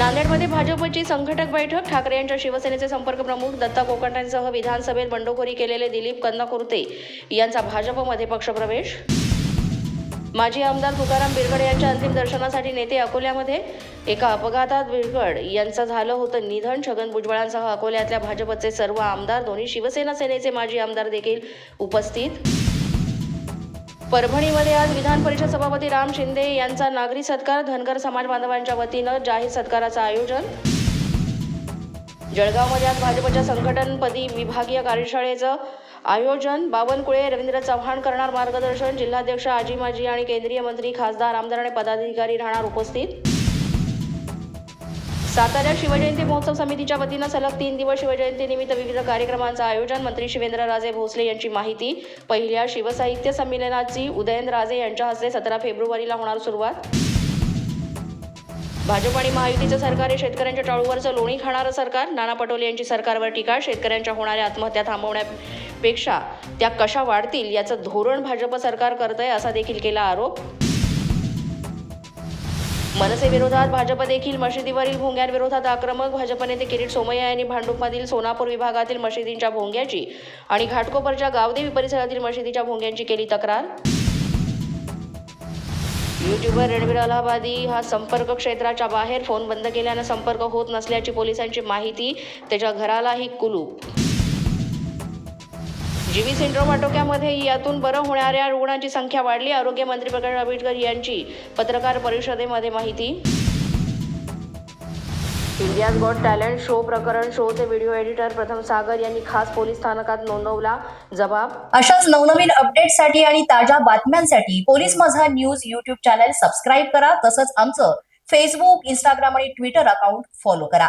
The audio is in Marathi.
नांदेडमध्ये भाजपची संघटक बैठक. ठाकरे यांच्या शिवसेनेचे संपर्क प्रमुख दत्ता कोकटांसह विधानसभेत बंडखोरी केलेले दिलीप कन्नाकुर्ते यांचा भाजपमध्ये पक्षप्रवेश. माजी आमदार तुकाराम बिरगड यांच्या अंतिम दर्शनासाठी नेते अकोल्यामध्ये एका अपघातात बिरगड यांचं झालं होतं निधन. छगन भुजबळांसह अकोल्यातल्या भाजपचे सर्व आमदार दोन्ही शिवसेना सेनेचे माजी आमदार देखील उपस्थित. परभणीमध्ये आज विधान परिषद सभापती राम शिंदे यांचा नागरी सत्कार धनगर समाज बांधवांच्या वतीनं जाहीर सत्काराचं आयोजन. जळगावमध्ये आज भाजपच्या संघटनपदी विभागीय कार्यशाळेचं आयोजन. बावनकुळे रवींद्र चव्हाण करणार मार्गदर्शन. जिल्हाध्यक्ष आजी माजी आणि केंद्रीय मंत्री खासदार आमदार आणि पदाधिकारी राहणार उपस्थित. सातारा शिवजयंती महोत्सव समितीच्या वतीनं सलग तीन दिवस शिवजयंतीनिमित्त विविध कार्यक्रमांचं आयोजन मंत्री शिवेंद्रराजे भोसले यांची माहिती पहिल्या शिवसाहित्य संमेलनाची उदयनराजे यांच्या हस्ते सतरा फेब्रुवारीला होणार सुरुवात. भाजप आणि महायुतीचं सरकार हे शेतकऱ्यांच्या टाळूवरचं लोणी खाणारं सरकार. नाना पटोले यांची सरकारवर टीका शेतकऱ्यांच्या होणाऱ्या आत्महत्या थांबवण्यापेक्षा त्या कशा वाढतील याचं धोरण भाजप सरकार करतंय असा देखील केला आरोप. मनसे विरोधात भाजप देखील मशिदीवरील भोंग्यांविरोधात आक्रमक. भाजप नेते किरीट सोमय्या यांनी भांडुपमधील सोनापूर विभागातील मशिदींच्या भोंग्याची आणि घाटकोपरच्या गावदेवी परिसरातील मशिदीच्या भोंग्यांची केली तक्रार. युट्यूबर रणवीर अलाहाबादी हा संपर्क क्षेत्राच्या बाहेर फोन बंद केल्यानं संपर्क होत नसल्याची पोलिसांची माहिती. त्याच्या घरालाही कुलूप जीवी सिंड्रोम आटोक्यामध्ये यातून बरं होणाऱ्या रुग्णांची संख्या वाढली. आरोग्यमंत्री प्रकाश आंबेडकर यांची पत्रकार परिषदेमध्ये माहिती. इंडियाज गॉट टॅलेंट शो प्रकरण शोचे व्हिडिओ एडिटर प्रथम सागर यांनी खास पोलीस स्थानकात नोंदवला जबाब. अशाच नवनवीन अपडेट्ससाठी आणि ताज्या बातम्यांसाठी पोलीस माझा न्यूज युट्यूब चॅनल सबस्क्राईब करा. तसंच आमचं फेसबुक इंस्टाग्राम आणि ट्विटर अकाउंट फॉलो करा.